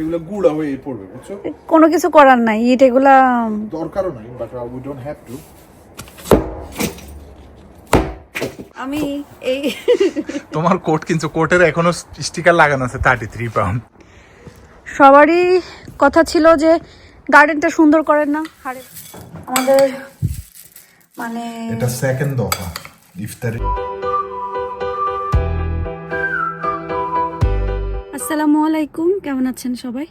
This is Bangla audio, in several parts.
এগুলো গুঁড়া হয়ে পড়বে বুঝছ? কোনো কিছু করার নাই ইট এগুলা দরকারও নাই but we don't have to আমি এই তোমার কোট কিন্তু কোটের এখনও স্টিকার লাগানো আছে থার্টি থ্রি পাউন্ড সবারই কথা ছিল যে গার্ডেনটা সুন্দর করেন না হারে আমাদের মানে এটা সেকেন্ড দফা ইফতারে। আসসালামু আলাইকুম, কেমন আছেন সবাই?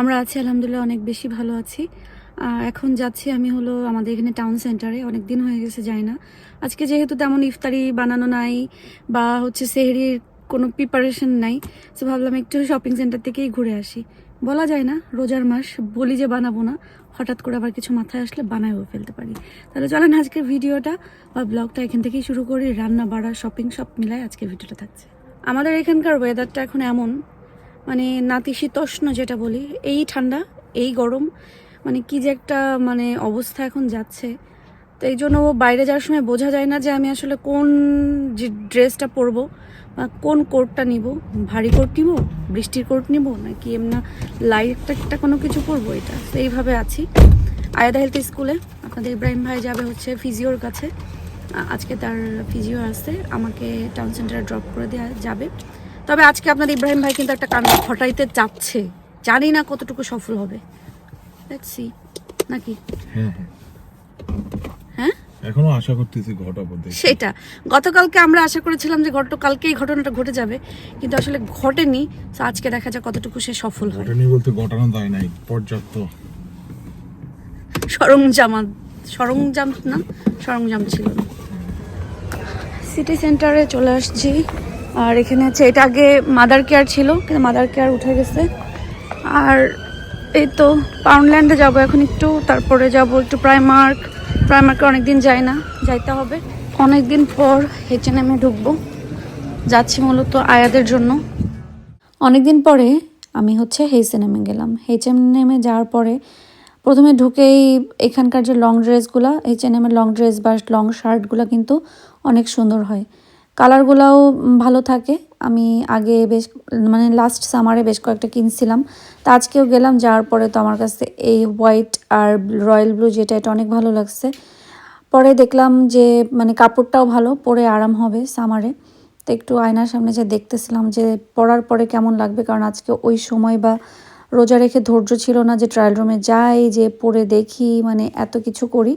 আমরা আছি, আলহামদুলিল্লাহ, অনেক বেশি ভালো আছি। এখন যাচ্ছি আমি হলো আমাদের এখানে টাউন সেন্টারে অনেক দিন হয়ে গেছে যাই না। আজকে যেহেতু তেমন ইফতারি বানানো নাই, বা হচ্ছে সেহরির কোনো প্রিপারেশন নাই, তো ভাবলাম একটু শপিং সেন্টার থেকেই ঘুরে আসি। বলা যায় না, রোজার মাস, বলি যে বানাবো না, হঠাৎ করে আবার কিছু মাথায় আসলে বানায়ও ফেলতে পারি। তাহলে চলেন আজকের ভিডিওটা, বা ব্লগটা এখান থেকেই শুরু করি, রান্না, বাড়া শপিং সব মিলায় আজকের ভিডিওটা থাকছে। আমাদের এখানকার ওয়েদারটা এখন এমন মানে নাতিশীতোষ্ণ যেটা বলি, এই ঠান্ডা, এই গরম মানে কি যে একটা মানে অবস্থা এখন যাচ্ছে। তো এই জন্য বাইরে যাওয়ার সময় বোঝা যায় না যে আমি আসলে কোন যে ড্রেসটা পরবো বা কোন কোটটা নিব, ভারী কোট নিব, বৃষ্টির কোট নিব, নাকি এমনা লাইট একটা কোনো কিছু পরবো এটা। তো এইভাবে আছি। আয়াদা হেলথ স্কুলে আপনাদের ইব্রাহিম ভাই যাবে হচ্ছে ফিজিওর কাছে। আজকে তার ফিজিও আসছে আমাকে টাউন সেন্টারে ড্রপ করে দেওয়া যাবে। তবে আজকে আপনার ইব্রাহিম ভাই কিন্তু একটা কাণ্ড ঘটাইতে চাচ্ছে জানি না কতটুকু সফল হবে। লেটস সি নাকি? হ্যাঁ হ্যাঁ। হ্যাঁ? এখনও আশা করতেছি ঘটাবো সেটা। গতকালকে আমরা আশা করেছিলাম যে গতকালকে এই ঘটনাটা ঘটে যাবে কিন্তু আসলে ঘটেনি। তো আজকে দেখা যাক কতটুকু সে সফল হয়। ঘটনি বলতে ঘটানো যায় নাই পর্যাপ্ত। সরঞ্জাম সরঞ্জাম না সরঞ্জাম ছিল সিটি সেন্টারে চলে আসছি। আর এখানে হচ্ছে, এটা আগে মাদার কেয়ার ছিল, কিন্তু মাদার কেয়ার উঠে গেছে। আর এই তো পাউন্ডল্যান্ডে যাব এখন একটু, তারপরে যাব একটু প্রাইমার্ক প্রাইমার্কে অনেকদিন যাই না, যাইতে হবে। অনেকদিন পর হেচে নেমে ঢুকবো। যাচ্ছি মূলত আয়াদের জন্য। অনেকদিন পরে আমি হচ্ছে হেইচেনেমে গেলাম। হেইচেনেমে যাওয়ার পরে প্রথমে ঢুকেই এখানকার যে লং ড্রেসগুলো এইচ এন এইচএনএমের লং ড্রেস বা লং শার্টগুলো কিন্তু অনেক সুন্দর হয়। কালারগুলোও ভালো থাকে। আমি আগে বেশ মানে লাস্ট সামারে বেশ কয়েকটা কিনছিলাম। তা আজকেও গেলাম, যাওয়ার পরে তো আমার কাছে এই হোয়াইট আর রয়্যাল ব্লু যেটা, এটা অনেক ভালো লাগছে। পরে দেখলাম যে মানে কাপড়টাও ভালো, পরে আরাম হবে সামারে তো একটু আয়নার সামনে যে দেখতেছিলাম যে, পরার পরে কেমন লাগবে? কারণ আজকে ওই সময় বা রোজা রেখে ধৈর্য ছিল না যে ট্রায়াল রুমে যাই, যে পরে দেখি মানে এত কিছু করি।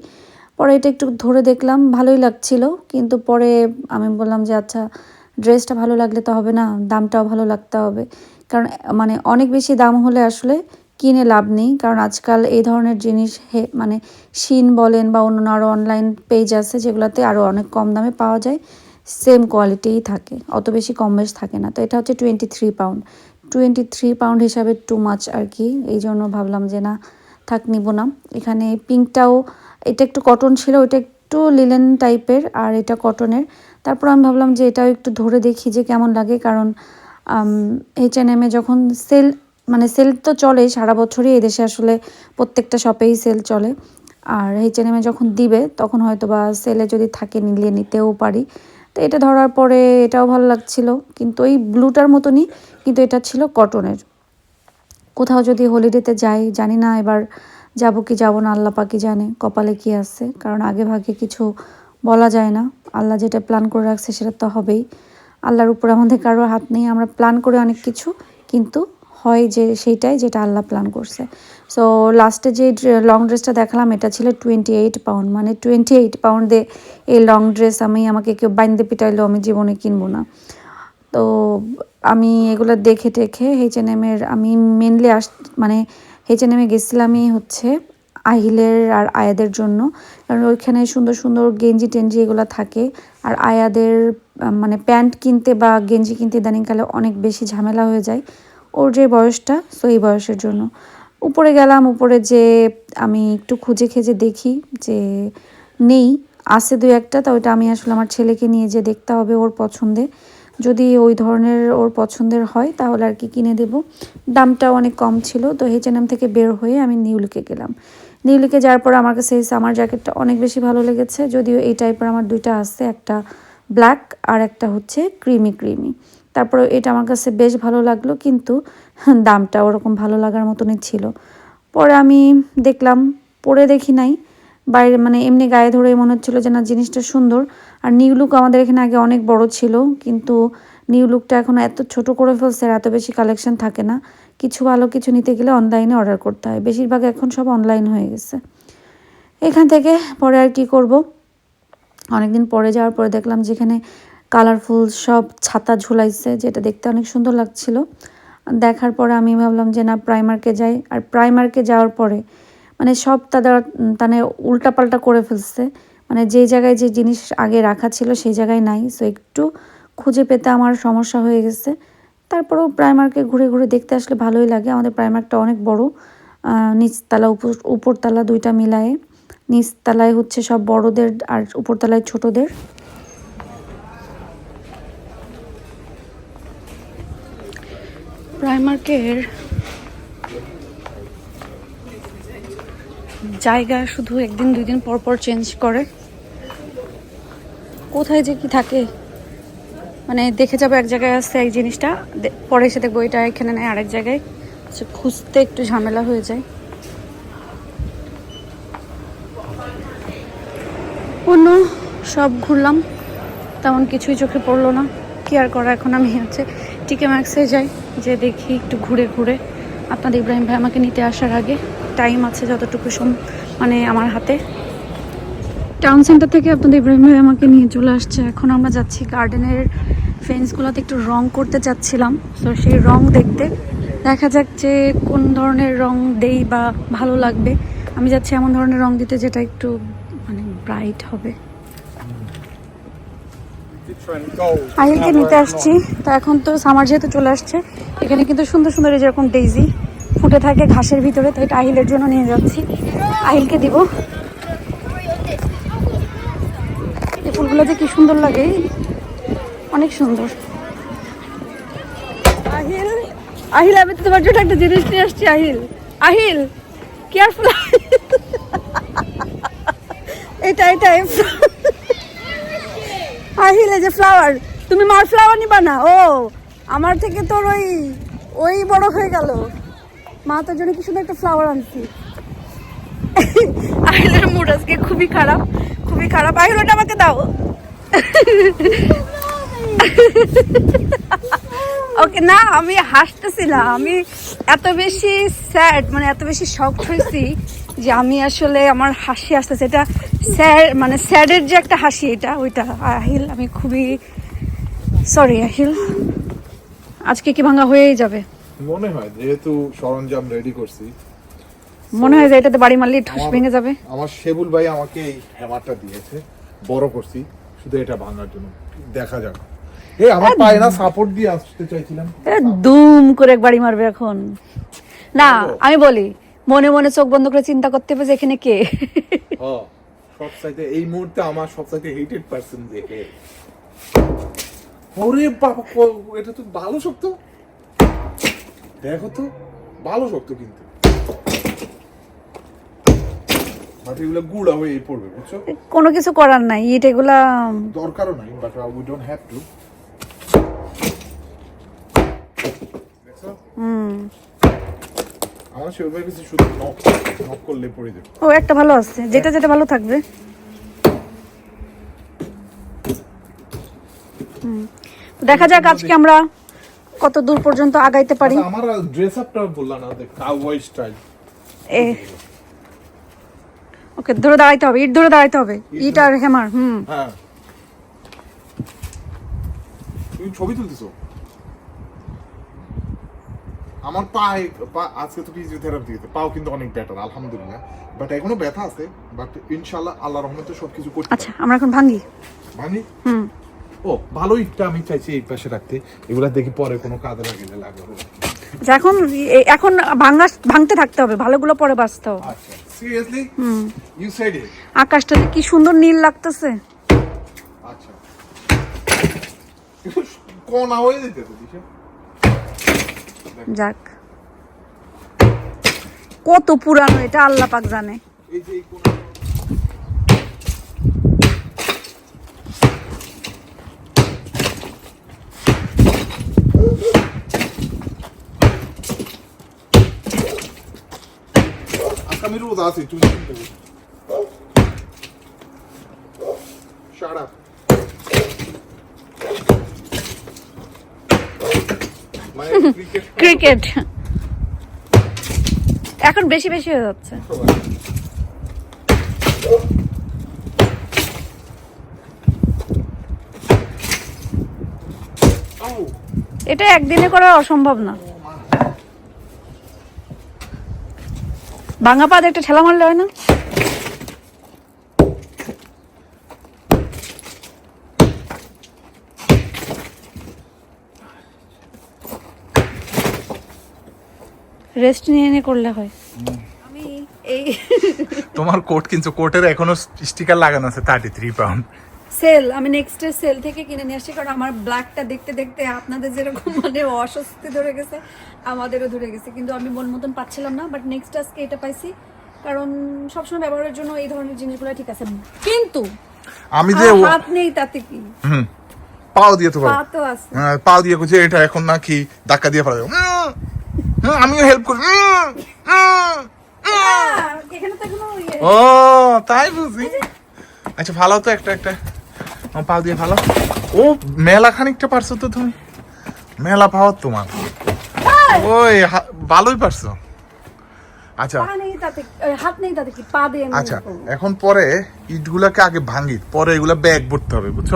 পরে এটা একটু ধরে দেখলাম, ভালোই লাগছিল। কিন্তু পরে আমি বললাম যে আচ্ছা ড্রেসটা ভালো লাগলে তো হবে না, দামটাও ভালো লাগতে হবে। কারণ মানে অনেক বেশি দাম হলে আসলে কিনে লাভ নেই। কারণ আজকাল এই ধরনের জিনিস হে মানে শিন বলেন বা অন্য আরও অনলাইন পেজ আছে যেগুলোতে আরও অনেক কম দামে পাওয়া যায় সেম কোয়ালিটিই থাকে। অত বেশি কম বেশ থাকে না। তো এটা হচ্ছে twenty three pound twenty three pound হিসাবে টু মাচ আর কি। এই জন্য ভাবলাম যে, না, থাক, নিব না। এখানে পিঙ্কটাও এটা একটু কটন ছিল, ওইটা একটু লিলেন টাইপের আর এটা কটনের তারপর আমি ভাবলাম যে এটাও একটু ধরে দেখি যে কেমন লাগে, কারণ এইচ এন এমে যখন সেল মানে সেল তো চলে সারা বছরই এদেশে আসলে প্রত্যেকটা শপেই সেল চলে। আর এইচ এন এমে যখন দিবে, তখন হয়তো বা সেলে যদি থাকে, নিলে নিতেও পারি। তো এটা ধরার পরে এটাও ভালো লাগছিল, কিন্তু ওই ব্লুটার মতনই কিন্তু এটা ছিল কটনের কোথাও যদি হলিডেতে যাই, জানি না, এবার যাব কি যাব না, আল্লাহ পাকি জানে কপালে কি আছে। কারণ আগে ভাগে কিছু বলা যায় না। আল্লাহ যেটা প্ল্যান করে রাখছে সেটা তো হবেই। আল্লাহর উপর আমাদের কারোর হাত নেই, আমরা প্ল্যান করে অনেক কিছু, কিন্তু হয় যে সেইটাই যেটা আল্লাহ প্ল্যান করছে। সো লাস্টে যে লং ড্রেসটা দেখালাম, এটা ছিল টোয়েন্টি এইট পাউন্ড মানে টোয়েন্টি এইট পাউন্ড দিয়ে এই লং ড্রেস আমি আমাকে কেউ বাইন্দে পিটাইলেও আমি জীবনে কিনবো না। তো আমি এগুলো দেখে টেখে এইচএনএমের আমি মেনলি আস মানে এইচএনএমে গেছিলামই হচ্ছে আহিলের আর আয়াদের জন্য। কারণ ওইখানে সুন্দর সুন্দর গেঞ্জি টেঞ্জি এগুলো থাকে। আর আয়াদের মানে প্যান্ট কিনতে বা গেঞ্জি কিনতে ইদানিংকালে অনেক বেশি ঝামেলা হয়ে যায় ওর যে বয়সটা সো এই বয়সের জন্য। উপরে গেলাম, উপরে যে আমি একটু খুঁজে খেজে দেখি যে নেই, আছে দু একটা, তা ওইটা আমি আসলে আমার ছেলেকে নিয়ে যে দেখতে হবে ওর পছন্দে। যদি ওই ধরনের ওর পছন্দের হয়, তাহলে আর কি কিনে দেব। দামটাও অনেক কম ছিল, তো এইচএনএম থেকে বের হয়ে আমি নিউলিকে গেলাম। নিউলিকে যাওয়ার পর আমার কাছে এই সামার জ্যাকেটটা অনেক বেশি ভালো লেগেছে, যদিও এই টাইপের আমার দুইটা আছে, একটা ব্ল্যাক আর একটা হচ্ছে ক্রিমি ক্রিমি তারপরে এটা আমার কাছে বেশ ভালো লাগল, কিন্তু দামটা ওরকম ভালো লাগার মতনই ছিল। পরে আমি দেখলাম, পরে দেখি নাই বাইরে মানে এমনি গায়ে ধরে মনে হচ্ছিল যে না, জিনিসটা সুন্দর। আর নিউ লুক আমাদের এখানে আগে অনেক বড় ছিল, কিন্তু নিউ লুকটা এখন এত ছোট করে ফেলছে আর এত বেশি কালেকশন থাকে না। কিছু ভালো কিছু নিতে গেলে অনলাইনে অর্ডার করতে হয়। বেশিরভাগ এখন সব অনলাইন হয়ে গেছে। এখান থেকে পরে আর কি করব? অনেকদিন পরে যাওয়ার পরে দেখলাম যেখানে কালারফুল সব ছাতা ঝুলাইছে, যেটা দেখতে অনেক সুন্দর লাগছিল। দেখার পরে আমি ভাবলাম যে না প্রাইমার্কে যাই। আর প্রাইমার্কে যাওয়ার পরে মানে সব তাদের তাদের উল্টাপাল্টা করে ফেলছে। মানে যে জায়গায় যে জিনিস আগে রাখা ছিল সেই জায়গায় নাই। সো একটু খুঁজে পেতে আমার সমস্যা হয়ে গেছে। তারপরেও প্রাইমার্কে ঘুরে ঘুরে দেখতে আসলে ভালোই লাগে। আমাদের প্রাইমার্কটা অনেক বড়। নিচতলা উপর, উপরতলা দুইটা মিলায়ে। নিচতলায় হচ্ছে সব বড়দের আর উপরতলায় ছোটদের। প্রাইমার্কের জায়গা শুধু একদিন দুই দিন পর পর চেঞ্জ করে। কোথায় যে কি থাকে? মানে দেখে যাবে এক জায়গায় আসছে এই জিনিসটা পরে এসে দেখব এটা এখানে নেয় আরেক জায়গায়। So, খুঁজতে একটু ঝামেলা হয়ে যায়। অন্য সব ঘুরলাম। তেমন কিছুই চোখে পড়ল না। কি আর করা এখন আমি হচ্ছে টিকে ম্যাক্সে যাই যে দেখি একটু ঘুরে ঘুরে। আপনাদের ইব্রাহিম ভাই আমাকে নিতে আসার আগে। টাইম আছে যতটুকু মানে আমার হাতে। টাউন সেন্টার থেকে আপনাদের ইব্রাহিম ভাই আমাকে নিয়ে চলে আসছে। এখন আমরা যাচ্ছি গার্ডেনের ফেন্সগুলোতে একটু রং করতে চাচ্ছিলাম। তো সেই রং দেখতে দেখা যাক যে কোন ধরনের রং দেই বা ভালো লাগবে। আমি যাচ্ছি এমন ধরনের রং দিতে যেটা একটু মানে ব্রাইট হবে। আহিলকে নিতে আসছি। তো এখন তো সামার যেহেতু চলে আসছে, এখানে কিন্তু সুন্দর সুন্দর এই যেরকম ডেইজি ফুটে থাকে ঘাসের ভিতরে তো এটা আহিলের জন্য নিয়ে যাচ্ছি। আহিলকে দিব। এই ফুলগুলো যে কি সুন্দর লাগে। অনেক সুন্দর। আহিল আহিল, আমি তো তোমার জন্য একটা জিনিস নিয়ে আসছি, আহিল। আহিল কেয়ারফুল এটা এটা আহিল, এই যে ফ্লাওয়ার তুমি মার ফ্লাওয়ার নিবা না? ও, আমার থেকে তোর ওই ওই বড় হয়ে গেল। মা তোর জন্য কি সুন্দর একটা ফ্লাওয়ার আনছি? আহিলের মুড আজকে খুবই খারাপ খুবই খারাপ। আহিল ওটা আমাকে দাও। ওকে, না, আমি হাসতেছি না আমি এত বেশি স্যাড মানে এত বেশি শখ হয়েছি যে আমি আসলে আমার হাসি আসতেছে। এটা স্যার মানে স্যাডের যে একটা হাসি এটা, ওইটা। আহিল, আমি খুবই সরি আহিল। আজকে কি ভাঙা হয়েই যাবে? মনে হয় যেহেতু সরঞ্জাম রেডি করছি মনে হয় যে এটাতে বাড়ি মারলেই ঠাস ভেঙে যাবে? আমার শেবুল ভাই আমাকে এই হ্যামারটা দিয়েছে বড় করছি শুধু এটা ভাঙার জন্য দেখা যাক। এ আমার পায়ে না সাপোর্ট দিয়ে আসতে চাইছিলাম। দুম করে এক বাড়ি মারবে এখন। না আমি বলি মনে মনে চোখ বন্ধ করে চিন্তা করতে হবে যে এখানে কে। সব সাইডে এই মুহূর্তে আমার সব সাইডে হেটেড পারসন দেখে। ওরে বাবা এটা তো ভালো শক্ত। দেখো তো ভালো শক্ত কিন্তু। গুড়া হয়ে পড়বে বুঝছ? কোনো কিছু করার নাই ইট এগুলা দরকারও নাই but we don't have to হুম। আমার ভাই কিছু শুধু নক নক করলে পড়ে যাবে। ও একটা ভালো আছে যেটা যেটা ভালো থাকবে। হুম। দেখা যাক আজকে আমরা কত দূর পর্যন্ত আগাইতে পারি? আচ্ছা, আমার ড্রেস আপটা বললাম না কাউবয় স্টাইল এ। ওকে ধরে দাঁড়াইতে হবে ইট ধরে দাঁড়াইতে হবে। ইট আর হেমার হুম। হ্যাঁ। তুমি ছবি তুলতেছো? আমার পায়ে পা- আজকে তো ফিজিওথেরাপি দিতে পাও কিন্তু অনেক বেটার আলহামদুলিল্লাহ। বাট এখনও ব্যথা আছে বাট ইনশাল্লাহ আল্লাহ রহমতে সবকিছু করতে আচ্ছা আমরা এখন ভাঙ্গি। মানে হুম। ও ভালো ইটটা আমি চাইছি এই পাশে রাখতে। এগুলা দেখি পরে কোনো কাজে লাগবে। আচ্ছা, এখন এখন ভাঙ্গা ভাঙতে থাকতে হবে ভালোগুলো পরে বাঁচতে হবে। আচ্ছা সিরিয়াসলি হুম। ইউ সেড ইট আকাশটাতে কি সুন্দর নীল লাগতেছে। আচ্ছা। কোনা হয়ে যেতেছে দিশা যাক। কত পুরানো এটা আল্লাহ পাক জানে। এই যে এই কোনা আজকে আমি রোজ আছি তুমি সারা ক্রিকেট এখন বেশি বেশি হয়ে যাচ্ছে এটা একদিনে করা অসম্ভব না। ভাঙা পা একটা ঠেলা মারলে হয় না? রেস্ট নিয়ে নিয়ে করলে হয়। আমি এই তোমার কোট কিন্তু কোটের এখনও স্টিকার লাগানো আছে থার্টি থ্রি পাউন্ড সেল আমি নেক্সট সেল থেকে কিনে নিয়ে আসি কারণ আমার ব্ল্যাকটা দেখতে দেখতে আপনাদের যেরকম মানে অস্বস্তি ধরে গেছে আমাদেরও ধরে গেছে। কিন্তু আমি মন মতন পাচ্ছিলাম না বাট নেক্সট আজকে এটা পাইছি কারণ সবসময় ব্যবহারের জন্য এই ধরনের জিনিসগুলো ঠিক আছে। কিন্তু আমি যে হাত নেই তাতে কি? হুম পাও দিয়ে তো পা তো আছে। হ্যাঁ, পাও দিয়ে করছে এটা এখন নাকি ধাক্কা দিয়ে ফেলা আমিও হেল্প করি। ইয়ে ও তাই বুঝি। আচ্ছা ভালো তো একটা একটা। আমার পাও দিয়ে ভালো। ও মেলা খানিকটা পারছ তো তুমি? মেলা পাওয়ার তোমার। ওই ভালোই পারছ। আচ্ছা। পা নেই তাতে এ, হাত নেই তাতে কি? পা দিয়ে আচ্ছা এখন পরে ইটগুলাকে আগে ভাঙি পরে এগুলা ব্যাগ ভরতে হবে বুঝছ?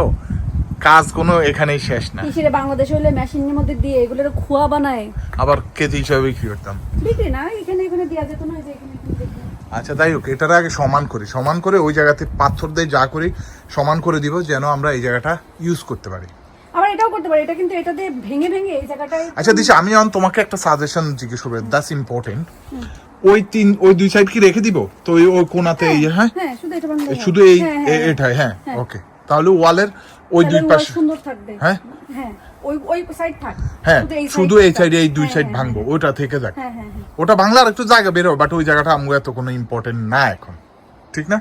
কাজ কোনো এখানেই শেষ না। কিসের বাংলাদেশে হলে মেশিনের মধ্যে দিয়ে এগুলোর খোয়া বানায়। আবার কেজি হিসাবে বিক্রি করতাম। বিক্রি না এখানে এখানে দেওয়া যেত না যে এখানে। আচ্ছা যাই হোক এটার আগে সমান করি সমান করে ওই জায়গাতে পাথর দিয়ে যা করি সমান করে দিব যেন আমরা এই জায়গাটা ইউজ করতে পারি আবার এটাও করতে পারি এটা কিন্তু এটা দিয়ে ভেঙে ভেঙে এই জায়গাটায় আচ্ছা দিশা আমি এখন তোমাকে একটা সাজেশন জিজ্ঞেস করব দ্যাটস ইম্পর্টেন্ট ওই তিন ওই দুই সাইড কি রেখে দিব তো ওই ওই কোনাতে এই হ্যাঁ হ্যাঁ শুধু এই হয়। শুধু এই হ্যাঁ। এটাই হ্যাঁ। ওকে তাহলে ওয়ালের ওই দুই পাশে সুন্দর থাকবে হ্যাঁ? হ্যাঁ ওই ওই সাইড থাক। হ্যাঁ শুধু এই সাইডে এই দুই হ্যাঁ, সাইড হ্যাঁ, ভাঙবো ওটা থেকে যাক। হ্যাঁ হ্যাঁ হ্যাঁ। ওটা বাংলা আর একটু জায়গা বেরো বাট ওই জায়গাটা আমগো এত কোনো ইম্পর্টেন্ট না এখন। ঠিক না?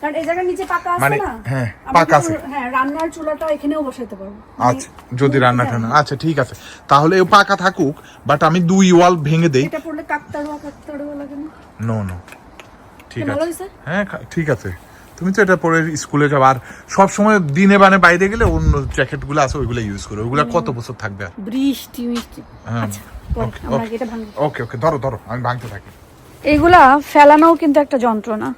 কারণ এই জায়গার নিচে পাকা আছে মানে, না? হ্যাঁ, পাকা আছে। হ্যাঁ রান্নার চুলাটা এখানেও বসাতে পারব। আচ্ছা যদি রান্না না আচ্ছা ঠিক আছে। তাহলে ও পাকা থাকুক বাট আমি দুই ওয়াল ভেঙে দেই। এটা পড়লে কাকতাড়ুয়া কাকতাড়ুয়া লাগে না? নো নো ঠিক আছে। হ্যাঁ ঠিক আছে। তুমি তো এটা পরে স্কুলে যাবে আর সব সময় দিনে বানে বাইরে গেলে অন্য জ্যাকেটগুলো আছে ওইগুলো ইউজ করো। ওইগুলো কত বছর থাকবে আর? বৃষ্টি মিষ্টি। হ্যাঁ। আচ্ছা ওকে ওকে ধরো ধরো আমি ভাঙতে থাকি। এইগুলা ফেলানোও কিন্তু একটা যন্ত্রণা।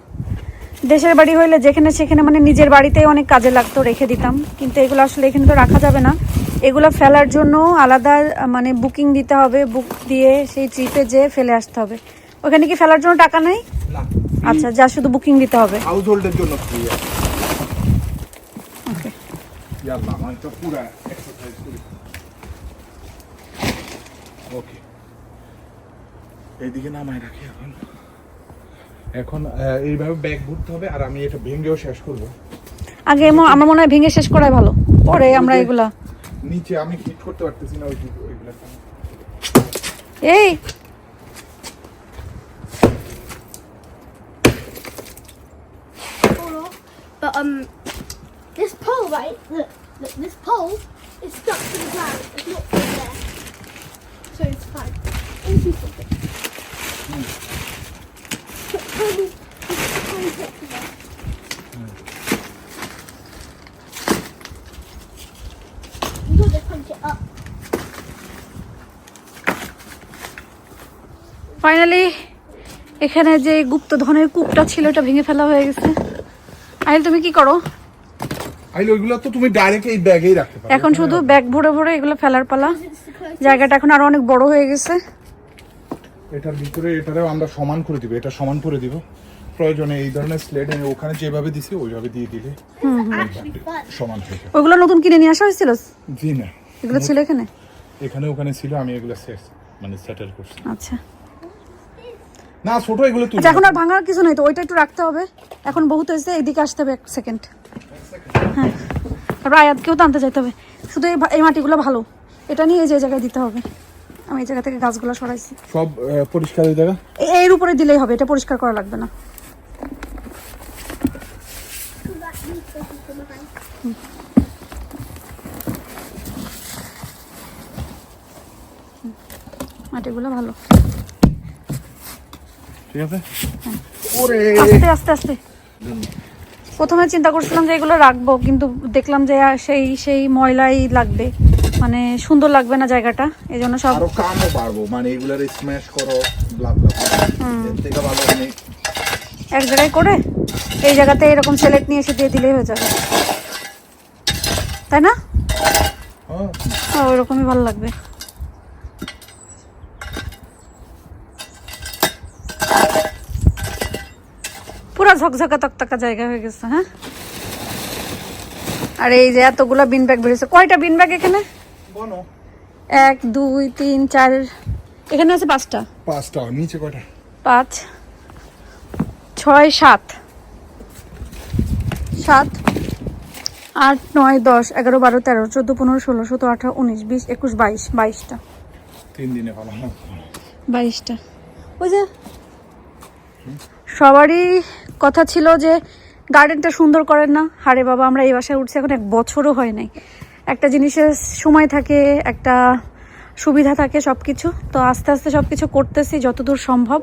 দেশের বাড়ি হইলে যেখানে সেখানে মানে নিজের বাড়িতেই অনেক কাজে লাগতো রেখে দিতাম। কিন্তু এগুলো আসলে এখানে তো রাখা যাবে না। এগুলো ফেলার জন্য আলাদা মানে বুকিং দিতে হবে। বুক দিয়ে সেই ট্রিপে যেয়ে ফেলে আসতে হবে। ওখানে কি ফেলার জন্য টাকা নেই? না। আচ্ছা যা শুধু বুকিং দিতে হবে। হাউস হোল্ডের জন্য ফ্রি ওকে ইয়াল্লা আমি তো পুরা এক্সারসাইজ করি। ওকে এইদিকে নামাই রাখি এখন। এখন এইভাবে ব্যাগ ভরতে হবে আর আমি এটা ভেঙেও শেষ করব। আগে আমার মনে হয় ভেঙে শেষ করাই ভালো। পরে আমরা এগুলা নিচে আমি হিট করতে পারতেছি না ওই ওইগুলা এই pole But um, this pole, right? Look, look, this pole is stuck to the ground. It's not from there, so it's fine. Let me what to do. You got to punch it up. Finally এখানে যে গুপ্তধনের কূপটা ছিল এটা ভেঙে ফেলা হয়ে গেছে আহিল তুমি কি করো? আইলে ওইগুলো তো তুমি ডাইরেক্ট এই ব্যাগেই রাখতে পারো। এখন শুধু ব্যাগ ভরে ভরে এগুলো ফেলার পালা. জায়গাটা এখন আরও অনেক বড় হয়ে গেছে। এটার ভিতরে এটারেও আমরা সমান করে দিব এটা সমান করে দিব। প্রয়োজনে এই ধরনের স্লেট এনে ওখানে যেভাবে দিছি ওইভাবে দিয়ে দিলে. সমান থেকে ওইগুলো নতুন কিনে নিয়ে আসা হয়েছিল? জি না। এগুলো ছিল এখানে? এখানে ওখানে ছিল আমি এগুলো মানে সেটেল করছি। আচ্ছা। না ছোট এগুলো তুলি আচ্ছা এখন আর ভাঙার কিছু নাই তো ওইটা একটু রাখতে হবে। এখন বহুত হয়েছে এদিকে আসতে হবে এক সেকেন্ড হ্যাঁ তারপর আয়াতকেও তো আনতে যাইতে হবে। শুধু এই এই মাটিগুলো ভালো। এটা নিয়ে এই যে এই জায়গায় দিতে হবে। আমি এই জায়গা থেকে গাছগুলো সরাইছি। সব পরিষ্কার হয়ে যাবে? এ- এর উপরে দিলেই হবে এটা পরিষ্কার করা লাগবে না. মাটিগুলো ভালো। ঠিক আছে? ওরে! আস্তে আস্তে আস্তে। প্রথমে চিন্তা করছিলাম যে এগুলো রাখব কিন্তু দেখলাম যে সেই সেই ময়লাই লাগবে। মানে সুন্দর লাগবে না জায়গাটা এই জন্য সব আরও কামও বাড়বো মানে এগুলার স্ম্যাশ করো ব্লা ব্লা এর থেকে ভালো আমি এক জায়গায় করে এই জায়গাতে এরকম সিলেক্ট নিয়ে এসে দিয়ে দিলেই হয়ে যাবে। তাই না? হ্যাঁ। হ্যাঁ ওইরকমই ভালো লাগবে। পুরো ঝকঝকা তকতকা জায়গা হয়ে গেছে হ্যাঁ? আর এই যে এতগুলা বিন ব্যাগ বেরিয়েছে। কয়টা বিন ব্যাগ এখানে? এক দুই তিন চার এখানে আছে পাঁচটা? পাঁচটা নিচে কয়টা? পাঁচ ছয় সাত। সাত আট নয় দশ এগারো বারো তেরো চোদ্দ পনেরো ষোলো সতেরো আঠারো উনিশ বিশ একুশ বাইশ বাইশটা। তিন দিনে হ্যাঁ। বাইশটা। ওই যে সবারই কথা ছিল যে গার্ডেনটা সুন্দর করেন না। হারে বাবা আমরা এই বাসায় উঠছি এখন এক বছরও হয় নাই। একটা জিনিসের সময় থাকে একটা সুবিধা থাকে সব কিছু তো আস্তে আস্তে সব কিছু করতেছি যতদূর সম্ভব।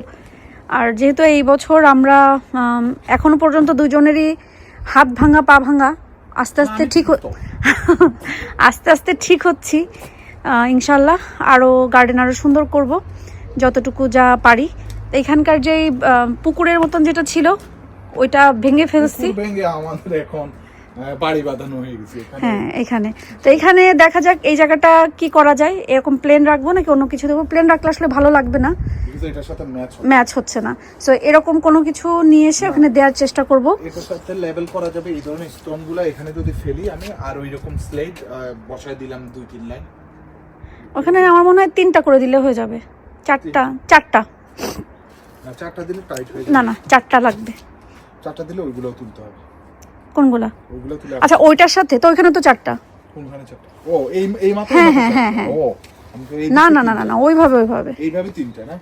আর যেহেতু এই বছর আমরা আম, এখনও পর্যন্ত দুজনেরই হাত ভাঙা পা ভাঙা আস্তে আস্তে ঠিক আস্তে আস্তে ঠিক হচ্ছি ইনশাল্লাহ। আরও গার্ডেন আরও সুন্দর করব যতটুকু যা পারি। এখানকার যেই পুকুরের মতন যেটা ছিল ওইটা ভেঙে ফেলছি। ভেঙে আমাদের এখন বাড়ি বাঁধানো হয়ে গেছে হ্যাঁ এখানে। তো এখানে দেখা যাক এই জায়গাটা কি করা যায়। এরকম প্লেন রাখব নাকি অন্য কিছু দেবো? প্লেন রাখলে আসলে ভালো লাগবে না। ম্যাচ ম্যাচ হচ্ছে। না। সো এরকম কোনো কিছু নিয়ে এসে ওখানে দেওয়ার চেষ্টা করব। এটার সাথে লেভেল করা যাবে। এই ধরনের স্টোনগুলা এখানে যদি ফেলি আমি আর ওই রকম স্লেট বসায় দিলাম দুই তিন লাইন ওখানে আমার মনে হয় তিনটা করে দিলে হয়ে যাবে। চারটা চারটা। চারটা দিলে টাইট হয়ে না না চারটা লাগবে। চারটা দিলে ওইগুলোও তুলতে হবে। কোনগুলা? ওইগুলো তুলে আচ্ছা ওইটার সাথে? তো ওইখানে তো চারটা। কোনখানে চারটা? ও এই এই মাত্র হ্যাঁ, হ্যাঁ, হ্যাঁ, হ্যাঁ। ও না না না না না ওইভাবে ওইভাবে। এইভাবে তিনটা না?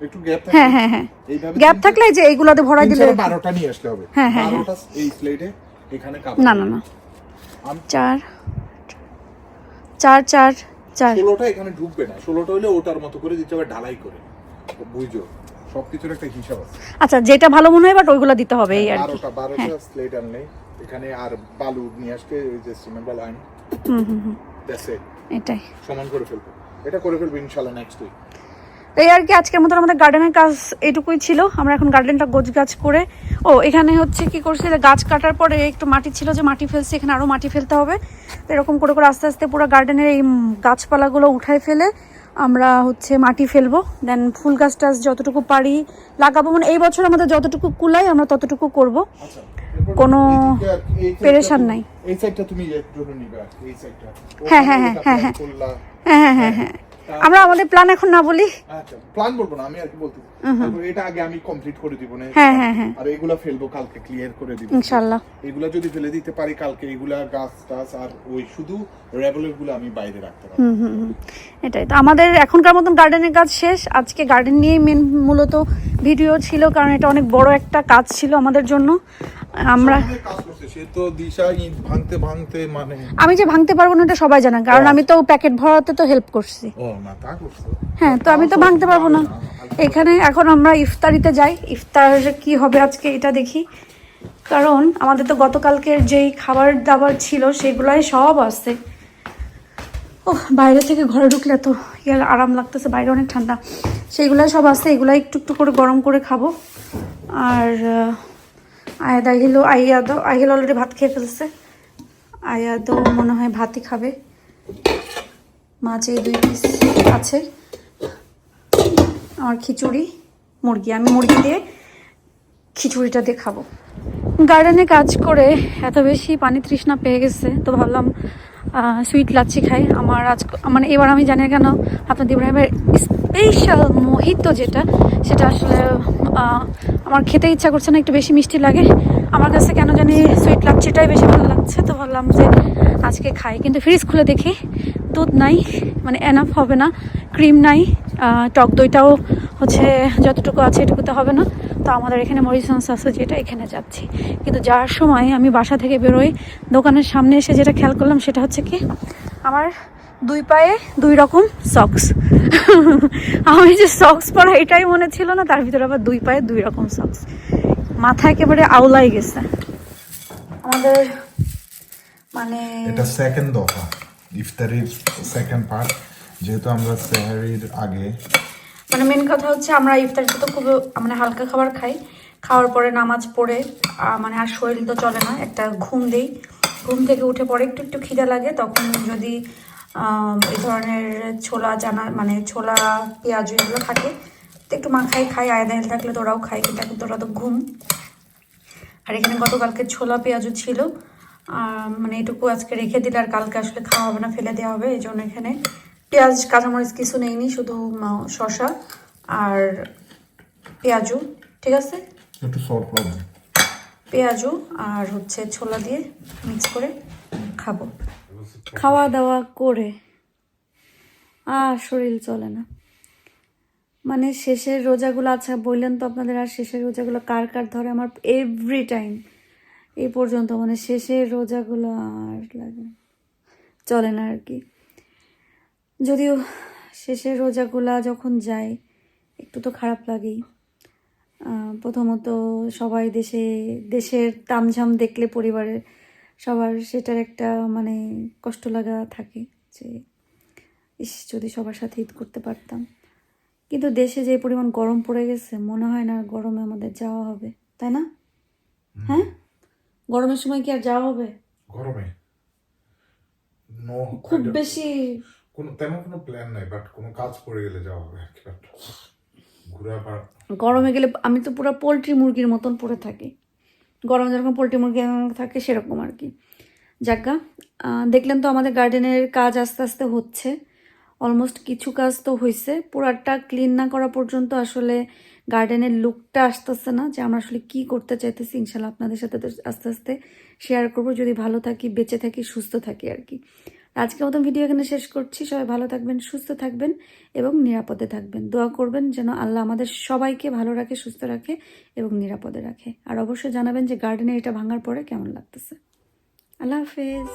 একটু গ্যাপ থাকে? হ্যাঁ হ্যাঁ হ্যাঁ। এইভাবে গ্যাপ থাকলে যে এইগুলাতে ভরাই দিলে চারে বারোটা নিয়ে আসলে হবে। হ্যাঁ, হ্যাঁ, হ্যাঁ। বারোটা এই স্লেটে এখানে কাপ না না না। চার চার চার চার। ষোলোটা এখানে ঢুকবে না। ষোলোটা হলে ওটার মতো করে দিতে হবে ঢালাই করে। বুঝো সবকিছুর একটা হিসাব আছে। আচ্ছা যেটা ভালো মনে হয় বাট ওইগুলো দিতে হবে এই আর কি। বারোটা বারোটা স্লেট আনলে এখানে আর বালু নিয়ে আসলে ওই যে সিমেন্ট বালু আইন হুম হুম হুম। দ্যাটস ইট এটাই। সমান করে ফেলব। এটা করে ফেলব ইনশাল্লাহ নেক্সট উইক এই আর কি আজকের মতন আমাদের গার্ডেনের কাজ এইটুকুই ছিল। আমরা এখন গার্ডেনটা গোছ গাছ করে ও এখানে হচ্ছে কি করছি গাছ কাটার পরে একটু মাটি ছিল যে মাটি ফেলছি এখানে আরও মাটি ফেলতে হবে। তো এরকম করে করে আস্তে আস্তে পুরো গার্ডেনের এই গাছপালাগুলো উঠাই ফেলে আমরা হচ্ছে মাটি ফেলব। দেন ফুল গাছ টাছ যতটুকু পারি লাগাবো। মানে এই বছর আমাদের যতটুকু কুলাই আমরা ততটুকু করব। আচ্ছা কোনো পেরেশান নাই। এই সাইডটা তুমি এর জন্য নিবে এই সাইডটা। হ্যাঁ, হ্যাঁ, হ্যাঁ, হ্যাঁ, হ্যাঁ। হ্যাঁ হ্যাঁ হ্যাঁ হ্যাঁ। আমরা আমাদের প্ল্যান এখন না বলি। আচ্ছা প্ল্যান বলব না আমি আর কি বলতে তারপর এটা আগে আমি কমপ্লিট করে দিব না হ্যাঁ, হ্যাঁ, হ্যাঁ। আর এগুলা ফেলব কালকে ক্লিয়ার করে দিব। ইনশাল্লাহ এগুলা যদি ফেলে দিতে পারি কালকে এগুলা গাছ টাছ আর ওই শুধু রেগুলারগুলো আমি বাইরে রাখতে পারব। হুম হুম হুম। এটাই তো। আমাদের এখনকার মতন গার্ডেনের কাজ শেষ। আজকে গার্ডেন নিয়েই মেন মূলত ভিডিও ছিল কারণ এটা অনেক বড় একটা কাজ ছিল আমাদের জন্য। আমরা মানে আমি যে ভাঙতে পারব না এটা সবাই জানে কারণ আমি তো প্যাকেট ভরাতে তো হেল্প করছি। হ্যাঁ তো আমি তো ভাঙতে পারব না। এখানে এখন আমরা ইফতারিতে যাই ইফতার কি হবে আজকে এটা দেখি। কারণ আমাদের তো গতকালকের যেই খাবার দাবার ছিল সেগুলাই সব আছে। ও বাইরে থেকে ঘরে ঢুকলে তো ইয়ার আরাম লাগতেছে বাইরে অনেক ঠান্ডা। সেইগুলাই সব আছে এগুলাই একটু একটু করে গরম করে খাব। আর আয়াদ আহিল আয়াদ, আহিল অলরেডি ভাত খেয়ে ফেলছে। আয়াদও মনে হয় ভাতই খাবে। মাছ এই দুই পিস আছে। আমার খিচুড়ি, মুরগি। আমি মুরগি দিয়ে খিচুড়িটা দিয়ে খাব। গার্ডেনে কাজ করে এত বেশি পানি তৃষ্ণা পেয়ে গেছে, তো ভাবলাম সুইট লাচ্ছি খাই। আমার আজ মানে এবার আমি জানি কেন আপনার ইব্রাহিমের স্পেশাল মোহিত যেটা, সেটা আসলে আমার খেতে ইচ্ছা করছে না, একটু বেশি মিষ্টি লাগে। আমার কাছে কেন জানি সুইট লাচ্ছিটাই বেশি ভালো লাগছে, তো ভাবলাম যে আজকে খাই। কিন্তু ফ্রিজ খুলে দেখি, দুধ নাই মানে এনাফ হবে না ক্রিম নাই টক দইটাও হচ্ছে যতটুকু আছে এটুকুতে হবে না। তো আমাদের এখানে মরিসন্স আছে, যেটা এখানে যাচ্ছি। কিন্তু যাওয়ার সময় আমি বাসা থেকে বেরোই, দোকানের সামনে এসে যেটা খেয়াল করলাম সেটা হচ্ছে কি, আমার দুই পায়ে দুই রকম সক্স আমি যে সক্স পরা এটাই মনে ছিল না তার ভিতরে আবার দুই পায়ে দুই রকম সক্স মাথা একেবারে আওলাই গেছে। আমাদের মানে এটা সেকেন্ড দফা ইফতারির সেকেন্ড পার্ট যেহেতু আমরা সেহারির আগে মানে মেন কথা হচ্ছে আমরা ইফতারিতে তো খুব মানে হালকা খাবার খাই। খাওয়ার পরে নামাজ পড়ে মানে আর শরীর তো চলে না একটা ঘুম দেই। ঘুম থেকে উঠে পরে একটু একটু খিদে লাগে তখন যদি এই ধরনের ছোলা জানা মানে ছোলা পেঁয়াজ এগুলো থাকে। তো একটু মাখাই খাই আয়দাইল থাকলে তো ওরাও খাই কিন্তু এখন তো ওরা তো ঘুম। আর এখানে গতকালকে ছোলা পেঁয়াজও ছিল। আর মানে এটুকু আজকে রেখে দিলে আর কালকে আসলে খাওয়া হবে না ফেলে দেওয়া হবে এই জন্য এখানে পেঁয়াজ কাঁচামরিচ কিছু নেইনি শুধু শসা আর পেঁয়াজু ঠিক আছে? একটু সল্ট পাবেন পেঁয়াজু আর হচ্ছে ছোলা দিয়ে মিক্স করে খাব। খাওয়া দাওয়া করে। আর শরীর চলে না। মানে শেষের রোজাগুলো আচ্ছা বললেন তো আপনাদের, আর শেষের রোজাগুলো কার কার ধরে? আমার এভরি টাইম এই পর্যন্ত মানে শেষের রোজাগুলো আর লাগে চলে না আর কি। যদিও শেষের রোজাগুলা যখন যায়, একটু তো খারাপ লাগেই। প্রথমত সবাই দেশে, দেশের তামঝাম দেখলে পরিবারের সবার সেটার একটা মানে কষ্ট লাগা থাকে যে ইস যদি সবার সাথে ঈদ করতে পারতাম। কিন্তু দেশে যে পরিমাণ গরম পড়ে গেছে মনে হয় না গরমে আমাদের যাওয়া হবে। তাই না? হ্যাঁ? গরমের সময় কি আর যাওয়া হবে? গরমে? খুব বেশি কোনো তেমন কোনো প্ল্যান নাই বাট কোনো কাজ পড়ে গেলে যাওয়া হবে আর কি। গরমে গেলে আমি তো পুরো পোলট্রি মুরগির মতন পড়ে থাকি। গরমে যেরকম পোলট্রি মুরগি থাকে সেরকম আর কি। যাজ্ঞা দেখলেন তো আমাদের গার্ডেনের কাজ আস্তে আস্তে হচ্ছে। অলমোস্ট কিছু কাজ তো হয়েছে পুরাটা ক্লিন না করা পর্যন্ত আসলে গার্ডেনের লুকটা আসতেছে না যে আমরা আসলে কি করতে চাইতেছি। ইনশাল্লাহ আপনাদের সাথে তো আস্তে আস্তে শেয়ার করব। যদি ভালো থাকি, বেঁচে থাকি, সুস্থ থাকি আর কি। আজকের মতন ভিডিও এখানে শেষ করছি। সবাই ভালো থাকবেন, সুস্থ থাকবেন এবং নিরাপদে থাকবেন। দোয়া করবেন যেন আল্লাহ আমাদের সবাইকে ভালো রাখে, সুস্থ রাখে এবং নিরাপদে রাখে। আর অবশ্যই জানাবেন যে গার্ডেনে এটা ভাঙার পরে কেমন লাগতেছে। আল্লাহ হাফেজ।